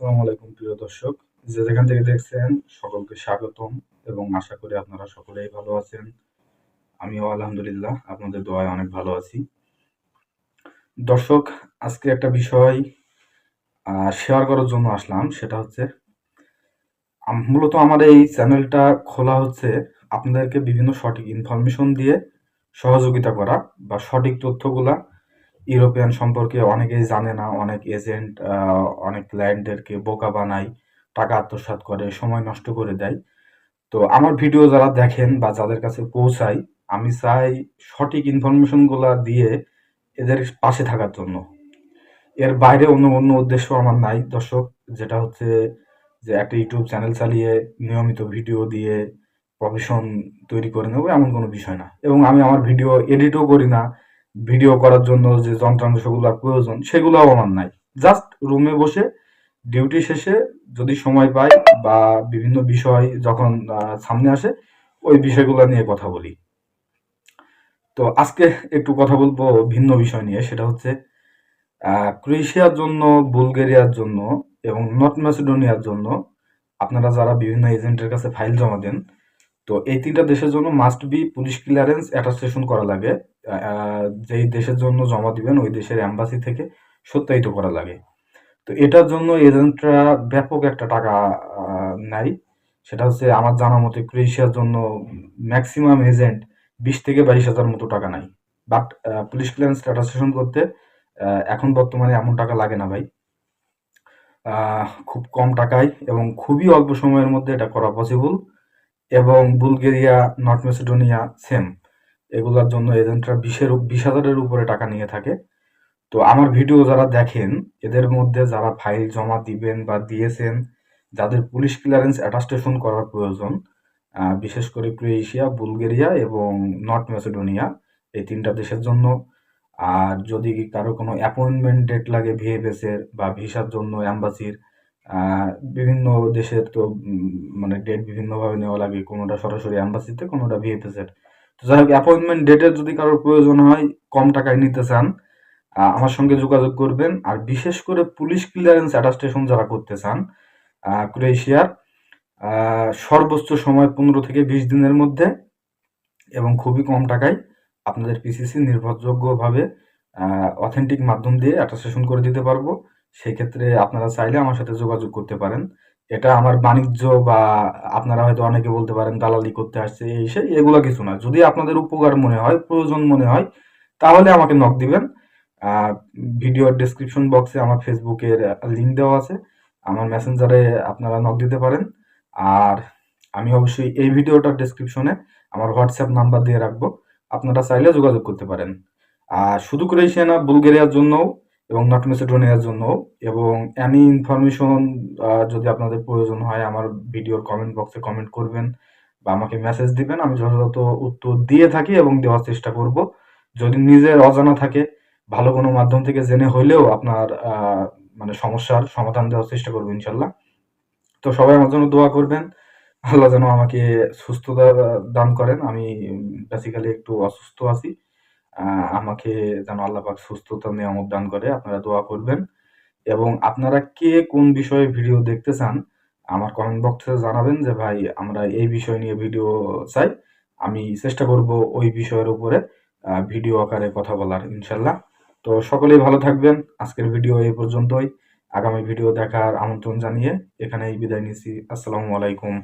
আসসালামু আলাইকুম, প্রিয় দর্শক। যে যেখান থেকে দেখছেন, সকলকে স্বাগতম এবং আশা করি আপনারা সকলেই ভালো আছেন। আমিও আলহামদুলিল্লাহ আপনাদের দোয়ায় অনেক ভালো আছি। দর্শক, আজকে একটা বিষয় শেয়ার করার জন্য আসলাম। সেটা হচ্ছে মূলত আমার এই চ্যানেলটা খোলা হচ্ছে আপনাদেরকে বিভিন্ন সঠিক ইনফরমেশন দিয়ে সহযোগিতা করা বা সঠিক তথ্যগুলা ইউরোপিয়ান সম্পর্কে অনেকেই জানে না, অনেক এজেন্ট অনেক ক্লায়েন্টদেরকে বোকা বানায়, টাকা আত্মসাৎ করে, সময় নষ্ট করে দেয়। তো আমার ভিডিও যারা দেখেন বা যাদের কাছে পৌঁছাই আমি চাই সঠিক ইনফরমেশনগুলো দিয়ে এদের পাশে থাকার জন্য। এর বাইরে অন্য অন্য উদ্দেশ্য আমার নাই। দর্শক, যেটা হচ্ছে যে একটা ইউটিউব চ্যানেল চালিয়ে নিয়মিত ভিডিও দিয়ে প্রফেশন তৈরি করে নেব, এমন কোনো বিষয় না। এবং আমি আমার ভিডিও এডিটও করি না। ভিডিও করার জন্য যে যন্ত্রাংশগুলোর প্রয়োজন, সেগুলোও আমার নাই। জাস্ট রুমে বসে ডিউটি শেষে যদি সময় পাই বা বিভিন্ন বিষয় যখন সামনে আসে, ওই বিষয়গুলো নিয়ে কথা বলি। তো আজকে একটু কথা বলব ভিন্ন বিষয় নিয়ে, সেটা হচ্ছে ক্রোয়েশিয়ার জন্য, বুলগেরিয়ার জন্য এবং নর্থ ম্যাসিডোনিয়ার জন্য আপনারা যারা বিভিন্ন এজেন্টের কাছে ফাইল জমা দেন, তো এই তিনটা দেশের জন্য must be police clearance attestation করা লাগে। যেই দেশের জন্য জমা দিবেন, ওই দেশের অ্যাম্বাসি থেকে সত্যায়িত করা লাগে। তো এটার জন্য এজেন্টরা ব্যাপক একটা টাকা নেয়। সেটা হচ্ছে আমার জানা মতে ক্রোয়েশিয়ার জন্য ম্যাক্সিমাম এজেন্ট বিশ থেকে বাইশ হাজার মতো টাকা নেয়। বাট পুলিশ ক্লিয়ারেন্স অ্যাটাস্টেশন করতে এখন বর্তমানে এমন টাকা লাগে না ভাই। খুব কম টাকায় এবং খুবই অল্প সময়ের মধ্যে এটা করা পসিবল এবং বুলগেরিয়া, নর্থ মেসিডোনিয়া সেম এগুলোর জন্য এজেন্টরা বিশের বিশ হাজারের উপরে টাকা নিয়ে থাকে। তো আমার ভিডিও যারা দেখেন, এদের মধ্যে যারা ফাইল জমা দিবেন বা দিয়েছেন, যাদের পুলিশ ক্লিয়ারেন্স অ্যাটাস্টেশন করার প্রয়োজন বিশেষ করে ক্রোয়েশিয়া, বুলগেরিয়া এবং নর্থ মেসিডোনিয়া, এই তিনটা দেশের জন্য। আর যদি কারও কোনো অ্যাপয়েন্টমেন্ট ডেট লাগে ভিএফএসের বা ভিসার জন্য অ্যাম্বাসির বিভিন্ন দেশের তো মানে ডেট বিভিন্নভাবে নেওয়া লাগে, কোনোটা সরাসরি অ্যাম্বাসিতে কোনোটা ভিএফএসের যাই হোক অ্যাপয়েন্টমেন্ট ডেটের যদি কারোর প্রয়োজন হয়, কম টাকায় নিতে চান আমার সঙ্গে যোগাযোগ করবেন। আর বিশেষ করে পুলিশ ক্লিয়ারেন্স অ্যাটাস্টেশন যারা করতে চান ক্রোয়েশিয়ার সর্বোচ্চ সময় পনেরো থেকে বিশ দিনের মধ্যে এবং খুবই কম টাকায় আপনাদের পিসিসি নির্ভরযোগ্যভাবে অথেন্টিক মাধ্যম দিয়ে অ্যাটাস্টেশন করে দিতে পারব। সেক্ষেত্রে আপনারা চাইলে আমার সাথে যোগাযোগ করতে পারেন। এটা আমার বাণিজ্য বা আপনারা হয়তো অনেকে বলতে পারেন দালালি করতে আসছে, এই সেই, এগুলো কিছু না। যদি আপনাদের উপকার মনে হয়, প্রয়োজন মনে হয়, তাহলে আমাকে নক দিবেন। ভিডিওর ডিসক্রিপশন বক্সে আমার ফেসবুকের লিঙ্ক দেওয়া আছে। আমার মেসেঞ্জারে আপনারা নক দিতে পারেন। আর আমি অবশ্যই এই ভিডিওটার ডিসক্রিপশনে আমার হোয়াটসঅ্যাপ নাম্বার দিয়ে রাখব। আপনারা চাইলে যোগাযোগ করতে পারেন। আর শুধু ক্রোয়েশিয়া না, বুলগেরিয়ার জন্যও এবং নট নর্থ মেসিডোনিয়ার জন্য এবং এনি ইনফরমেশন যদি আপনাদের প্রয়োজন হয়, আমার ভিডিওর কমেন্ট বক্সে কমেন্ট করবেন বা আমাকে মেসেজ দিবেন, আমি যথাযথ উত্তর দিয়ে থাকি এবং দেওয়ার চেষ্টা করব। যদি নিজের অজানা থাকে, ভালো কোনো মাধ্যম থেকে জেনে হইলেও আপনার মানে সমস্যার সমাধান দেওয়ার চেষ্টা করব ইনশাল্লাহ। তো সবাই আমার জন্য দোয়া করবেন। আল্লাহ যেন আমাকে সুস্থতা দান করেন। আমি বেসিক্যালি একটু অসুস্থ আছি। আমাকে যেন আল্লাহ পাক সুস্থতা নিয়ামত দান করে, আপনারা দোয়া করবেন। এবং আপনারা কে কোন বিষয়ে ভিডিও দেখতে চান, আমার কমেন্ট বক্সে জানাবেন যে, ভাই, আমরা এই বিষয় নিয়ে ভিডিও চাই। আমি চেষ্টা করব ওই বিষয়ের উপরে ভিডিও আকারে কথা বলার, ইনশাল্লাহ। তো সকলেই ভালো থাকবেন। আজকের ভিডিও এই পর্যন্তই। আগামী ভিডিও দেখার আমন্ত্রণ জানিয়ে এখানেই বিদায় নিচ্ছি। আসসালামু আলাইকুম।